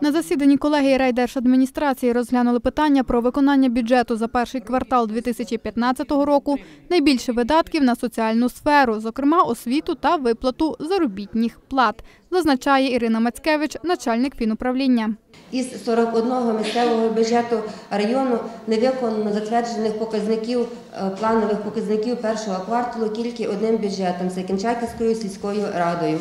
На засіданні колегії райдержадміністрації розглянули питання про виконання бюджету за перший квартал 2015 року, найбільше видатків на соціальну сферу, зокрема освіту та виплату заробітних плат, зазначає Ірина Мацкевич, начальник фінуправління. Із 41 місцевого бюджету району не виконано затверджених показників, е, планових показників першого кварталу тільки одним бюджетом це Кінчаківською сільською радою.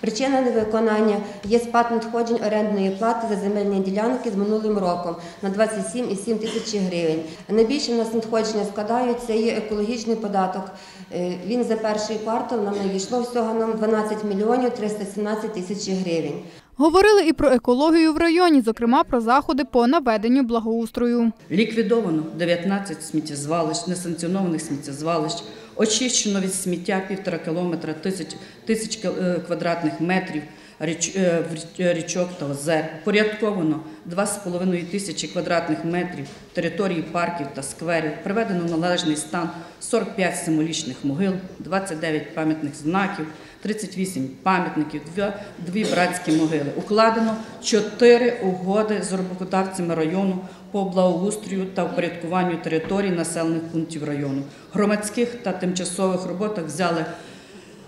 Причина невиконання є спад надходжень орендної плати за земельні ділянки з минулим роком на 27,7 тисячі гривень. Найбільше в нас надходження складають це є екологічний податок. Е, Він за перший квартал нам надійшло всього нам 12 мільйонів 317 тисяч гривень. Говорили і про екологію в районі, зокрема про заходи по наведенню благоустрою. Ліквідовано 19 сміттєзвалищ, несанкціонованих сміттєзвалищ, очищено від сміття півтора кілометра тисяч, тисяч е, квадратних метрів річ- е, е, річок та озер. Порядковано 2,5 тисячі квадратних метрів території парків та скверів. Приведено належний стан 45 символічних могил, 29 пам'ятних знаків, 38 пам'ятників, дві, дві братські могили. Укладено 4 угоди з роботодавцями району по благоустрою та впорядкуванню територій населених пунктів району. Громадських та тимчасових роботах взяли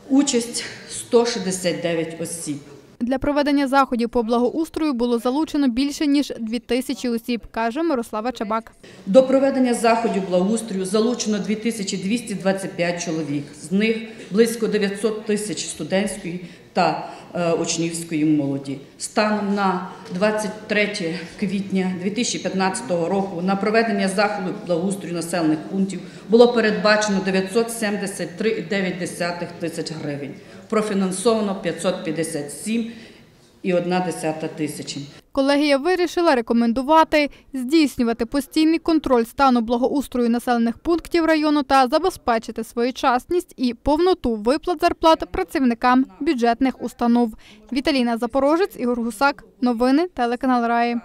участь 169 осіб. Для проведення заходів по благоустрою було залучено більше ніж 2 тисячі осіб, каже Мирослава Чабак. До проведення заходів благоустрою залучено 2225 чоловік. З них близько 900 тисяч студентської та е, учнівської молоді. Станом на 23 квітня 2015 року на проведення заходу благоустрою населених пунктів було передбачено 973,9 тисяч гривень. Профінансовано 557,1 тисячі. Колегія вирішила рекомендувати здійснювати постійний контроль стану благоустрою населених пунктів району та забезпечити своєчасність і повноту виплат зарплат працівникам бюджетних установ. Віталіна Запорожець, Ігор Гусак. Новини телеканал Раї.